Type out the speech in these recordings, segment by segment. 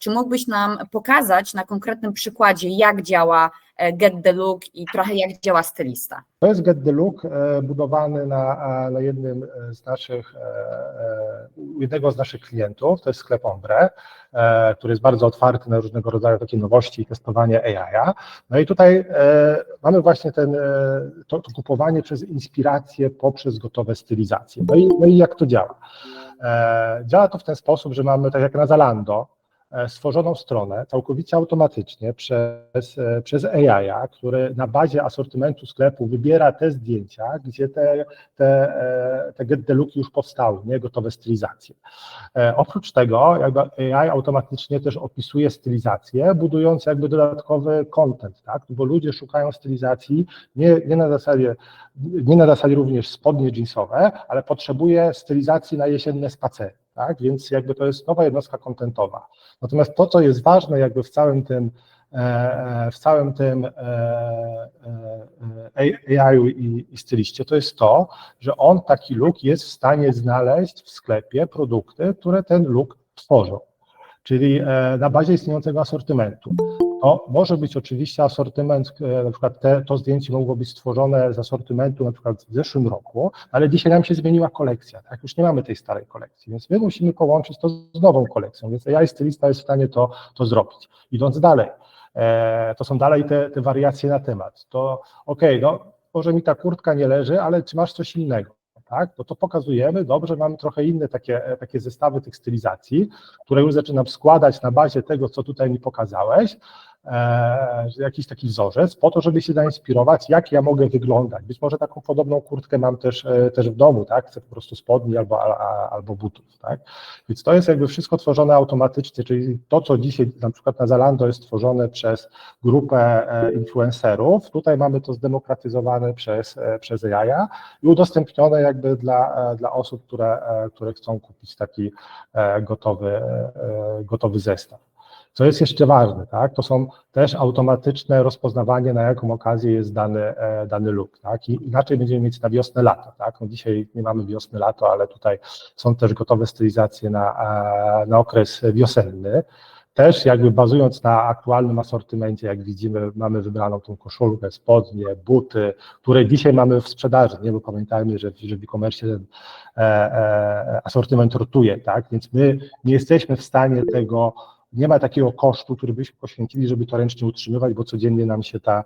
Czy mógłbyś nam pokazać na konkretnym przykładzie, jak działa e, Get the Look i trochę jak działa stylista? To jest Get the Look e, budowany na, na jednym z naszych, jednego z naszych klientów, to jest sklep Ombre, który jest bardzo otwarty na różnego rodzaju takie nowości i testowanie AI. No i tutaj mamy właśnie ten, to, to kupowanie przez inspirację poprzez gotowe stylizacje. No i, no i jak to działa? Działa to w ten sposób, że mamy tak jak na Zalando, E, stworzoną stronę całkowicie automatycznie przez, e, przez AI, który na bazie asortymentu sklepu wybiera te zdjęcia, gdzie te, te, e, te get już powstały, nie gotowe stylizacje. Oprócz tego jakby AI automatycznie też opisuje stylizację, budując jakby dodatkowy content, tak? bo ludzie szukają stylizacji nie, nie, na zasadzie, nie na zasadzie również spodnie jeansowe, ale potrzebuje stylizacji na jesienne spacery tak? Więc jakby to jest nowa jednostka kontentowa. Natomiast to, co jest ważne jakby w całym tym e, e, w całym tym e, AI i, i styliście, to jest to, że on taki look jest w stanie znaleźć w sklepie produkty, które ten look tworzą, czyli na bazie istniejącego asortymentu. To może być oczywiście asortyment, e, na przykład te, to zdjęcie mogło być stworzone z asortymentu na przykład w zeszłym roku, ale dzisiaj nam się zmieniła kolekcja, tak? Już nie mamy tej starej kolekcji, więc my musimy połączyć to z nową kolekcją, więc ja i stylista jest w stanie to, to zrobić. Idąc dalej, e, to są dalej te, te wariacje na temat. To okej, okay, no może mi ta kurtka nie leży, ale czy masz coś innego? Tak, no to pokazujemy, dobrze, mamy trochę inne takie, takie zestawy tych stylizacji, które już zaczynam składać na bazie tego, co tutaj mi pokazałeś, e, jakiś taki wzorzec, po to, żeby się zainspirować, jak ja mogę wyglądać. Być może taką podobną kurtkę mam też, e, też w domu, tak? Chcę po prostu spodni albo, a, albo butów, tak? Więc to jest jakby wszystko tworzone automatycznie, czyli to, co dzisiaj na przykład na Zalando jest tworzone przez grupę e, influencerów, tutaj mamy to zdemokratyzowane przez, e, przez AI i udostępnione jakby dla, dla osób, które, które chcą kupić taki gotowy, gotowy zestaw. Co jest jeszcze ważne, tak? to są też automatyczne rozpoznawanie, na jaką okazję jest dany, e, dany look. Tak? I inaczej będziemy mieć na wiosnę, lato. Tak? No dzisiaj nie mamy wiosny, lato, ale tutaj są też gotowe stylizacje na, e, na okres wiosenny. Też jakby bazując na aktualnym asortymencie, jak widzimy, mamy wybraną tą koszulkę, spodnie, buty, które dzisiaj mamy w sprzedaży, nie? bo pamiętajmy, że, że w e-commerce ten e, e, asortyment rotuje, tak? więc my nie jesteśmy w stanie tego nie ma takiego kosztu, który byśmy poświęcili, żeby to ręcznie utrzymywać, bo codziennie nam się ta,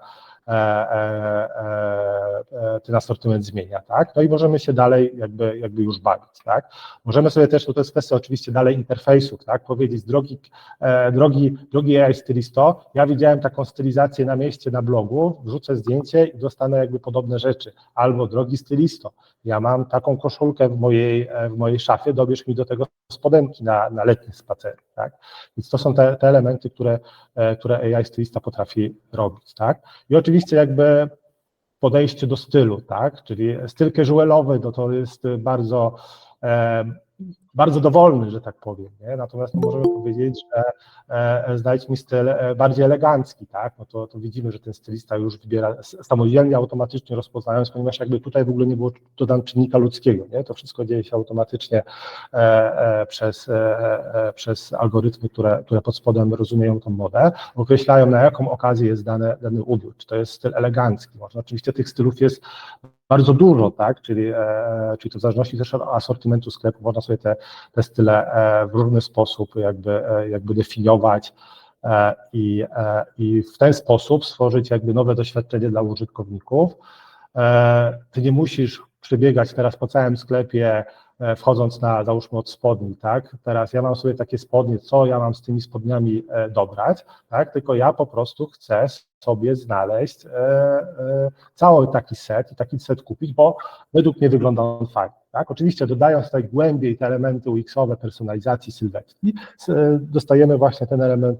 e, e, e, ten asortyment zmienia, tak? No i możemy się dalej jakby, jakby już bawić, tak? Możemy sobie też, to jest kwestia oczywiście dalej interfejsów, tak? Powiedzieć, drogi, drogi, drogi AI stylisto, ja widziałem taką stylizację na mieście, na blogu, wrzucę zdjęcie i dostanę jakby podobne rzeczy. Albo drogi stylisto, ja mam taką koszulkę w mojej, w mojej szafie, dobierz mi do tego spodenki na, na letnie spacery, tak? Więc to są te, te elementy, które, które AI stylista potrafi robić, tak? I oczywiście jakby podejście do stylu, tak? Czyli styl casualowy, to, to jest bardzo bardzo dowolny, że tak powiem, nie? natomiast możemy powiedzieć, że e, znajdź mi styl e, bardziej elegancki, tak? no to, to widzimy, że ten stylista już wybiera samodzielnie, automatycznie rozpoznając, ponieważ jakby tutaj w ogóle nie było dodam czynnika ludzkiego, nie? to wszystko dzieje się automatycznie e, e, przez, e, e, przez algorytmy, które, które pod spodem rozumieją tą modę, określają na jaką okazję jest dany, dany ubiór, czy to jest styl elegancki, można oczywiście tych stylów jest bardzo dużo, tak? Czyli, e, czyli to w zależności też od asortymentu sklepu można sobie te, te style e, w różny sposób jakby, e, jakby definiować e, i, i w ten sposób stworzyć jakby nowe doświadczenie dla użytkowników. Ty nie musisz przebiegać teraz po całym sklepie, wchodząc na, załóżmy od spodni, tak? Teraz ja mam sobie takie spodnie, co ja mam z tymi spodniami dobrać, tak? Tylko ja po prostu chcę sobie znaleźć cały taki set i taki set kupić, bo według mnie wygląda on fajnie. Tak? Oczywiście dodając tutaj głębiej te elementy UX-owe personalizacji sylwetki, dostajemy właśnie ten element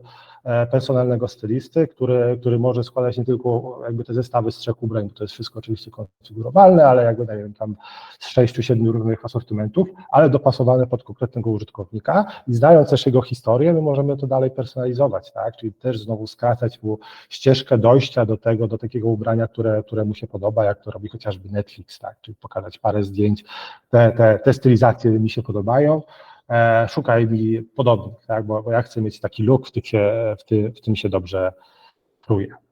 personalnego stylisty, który, który może składać nie tylko jakby te zestawy z trzech ubrań, bo to jest wszystko oczywiście konfigurowalne, ale jakby nie tam z sześciu, siedmiu różnych asortymentów, ale dopasowane pod konkretnego użytkownika i znając też jego historię, my możemy to dalej personalizować, tak, czyli też znowu skracać mu ścieżkę dojścia do tego, do takiego ubrania, które, które mu się podoba, jak to robi chociażby Netflix, tak, czyli pokazać parę zdjęć, te, te, te stylizacje mi się podobają, e, szukaj mi podobnych, tak, bo, bo ja chcę mieć taki look, w, tych się, w, ty, w tym się dobrze czuję.